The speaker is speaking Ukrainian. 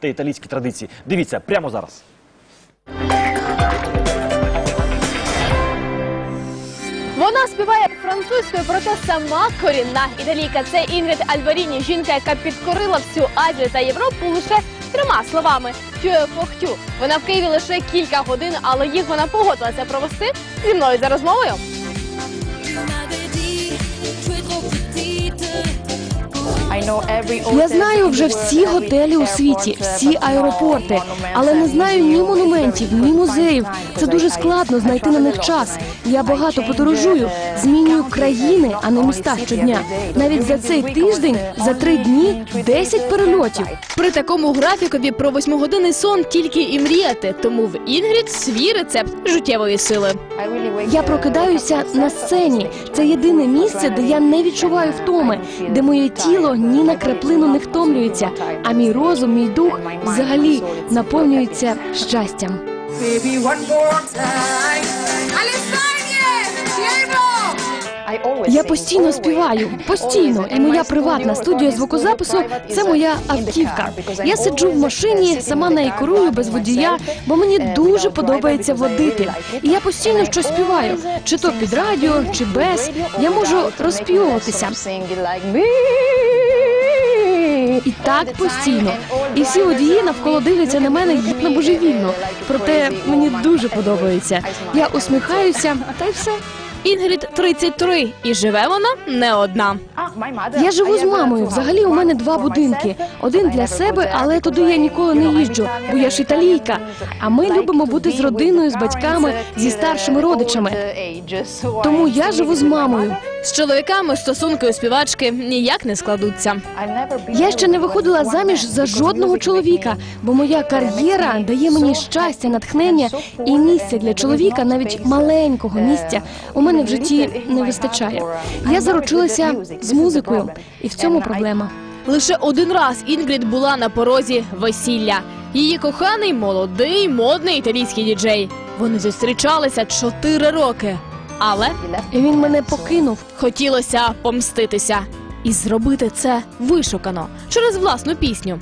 та італійські традиції. Дивіться прямо зараз. Вона співає французькою, проте сама корінна італійка. Це Інгрид Альваріні, жінка, яка підкорила всю Азію та Європу лише трьома словами «тюе фохтю». Вона в Києві лише кілька годин, але їх вона погодилася провести зі мною за розмовою. Я знаю вже всі готелі у світі, всі аеропорти, але не знаю ні монументів, ні музеїв. Це дуже складно знайти на них час. Я багато подорожую, змінюю країни, а не міста щодня. Навіть за цей тиждень, за три дні, 10 перельотів. При такому графікові про восьмигодинний сон тільки і мріяти. Тому в Інгрід свій рецепт життєвої сили. Я прокидаюся на сцені. Це єдине місце, де я не відчуваю втоми, де моє тіло ні на краплину не втомлюється, а мій розум, мій дух взагалі наповнюється щастям. Я постійно співаю, постійно, і моя приватна студія звукозапису це моя автівка. Я сиджу в машині, сама нею керую без водія, бо мені дуже подобається водити. І я постійно щось співаю, чи то під радіо, чи без. Я можу розспівуватися. І так постійно. І всі водії навколо дивляться на мене як на божевільну. Проте мені дуже подобається. Я усміхаюся, та й все. Інгрід 33, і живе вона не одна. Я живу з мамою. Взагалі у мене два будинки. Один для себе, але туди я ніколи не їжджу, бо я ж італійка. А ми любимо бути з родиною, з батьками, зі старшими родичами. Тому я живу з мамою. З чоловіками стосунки у співачки ніяк не складуться. Я ще не виходила заміж за жодного чоловіка, бо моя кар'єра дає мені щастя, натхнення і місця для чоловіка, навіть маленького місця, у мене в житті не вистачає. Я заручилася з музикою, і в цьому проблема. Лише один раз Інгрід була на порозі весілля. Її коханий молодий, модний італійський діджей. Вони зустрічалися чотири роки, але він мене покинув. хотілося помститися і зробити це вишукано через власну пісню.